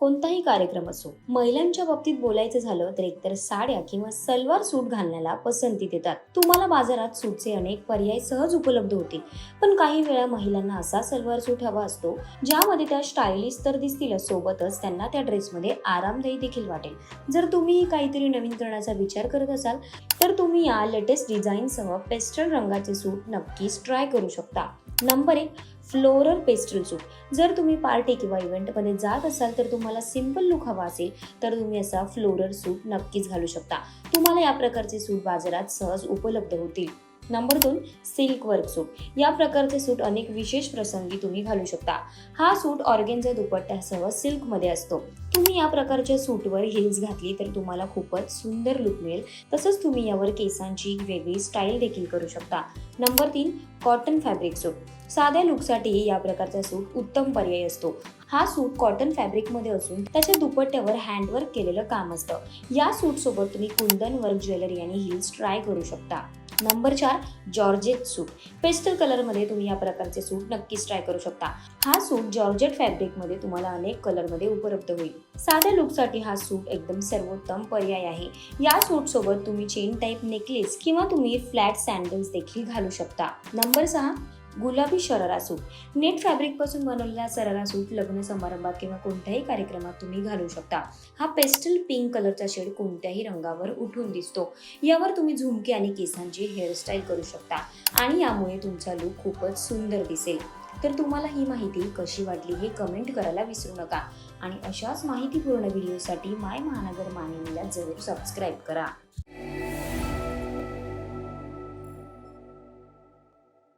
कोणताही कार्यक्रम असो महिलांच्या बाबतीत बोलायचं झालं तर एकतर साड्या किंवा सलवार सूट घालण्याला पसंती देतात. तुम्हाला बाजारात सूटचे अनेक पर्याय सहज उपलब्ध होतील. पण काही वेळा महिलांना असा सलवार सूट हवा असतो ज्यामध्ये त्या स्टायलिश तर दिसतीलच सोबतच त्यांना त्या ड्रेसमध्ये आरामदायी देखील वाटेल. जर तुम्हीही काहीतरी नवीन करण्याचा विचार करत असाल तर तुम्ही या लेटेस्ट डिझाईनसह पेस्टल रंगाचे सूट नक्कीच ट्राय करू शकता. नंबर एक फ्लोरल पेस्टल सूट जर तुम्ही पार्टी किंवा इव्हेंटमध्ये जात असाल तर तुम्हाला सिंपल लुक हवा असेल तर तुम्ही असा फ्लोरल सूट नक्कीच घालू शकता. तुम्हाला या प्रकारचे सूट बाजारात सहज उपलब्ध होतील. नंबर दोन सिल्क वर्क सूट या प्रकारचे सूट अनेक विशेष प्रसंगी तुम्ही घालू शकता. हा सूट ऑर्गेनचा दुपट्ट्यासह सिल्कमध्ये असतो. तुम्ही या प्रकारच्या सूटवर हिल्स घातली तर तुम्हाला खूपच सुंदर लुक मिळेल. तसंच तुम्ही यावर केसांची वेगळी स्टाईल देखील करू शकता. नंबर तीन कॉटन फॅब्रिक सूट साध्या लुकसाठीही या प्रकारचा सूट उत्तम पर्याय असतो. हा सूट कॉटन फॅब्रिकमध्ये असून त्याच्या दुपट्ट्यावर हँडवर्क केलेलं काम असतं. या सूटसोबत तुम्ही कुंदन वर्क ज्वेलरी आणि हिल्स ट्राय करू शकता. नंबर चार जॉर्जेट सूट पेस्टल कलरमध्ये तुम्ही या प्रकारचे सूट नक्कीच ट्राय करू शकता. हा सूट जॉर्जेट फॅब्रिकमध्ये तुम्हाला अनेक कलरमध्ये उपलब्ध होईल. साध्या लुकसाठी हा सूट एकदम सर्वोत्तम पर्याय आहे. या सूटसोबत तुम्ही चेन टाईप नेकलेस किंवा तुम्ही फ्लॅट सँडल्स देखील घालू शकता. नंबर सहा गुलाबी शरारा सूट नेट फॅब्रिकपासून बनवलेला शरारा सूट लग्न समारंभात किंवा कोणत्याही कार्यक्रमात तुम्ही घालू शकता. हा पेस्टल पिंक कलरचा शेड कोणत्याही रंगावर उठून दिसतो. यावर तुम्ही झुमके आणि केसांची हेअरस्टाईल करू शकता. आणि यामुळे तुमचा लुक खूपच सुंदर दिसेल. तर तुम्हाला ही माहिती कशी वाटली हे कमेंट करायला विसरू नका. आणि अशाच माहितीपूर्ण व्हिडिओसाठी माय महानगर मानिनीला जरूर सबस्क्राईब करा.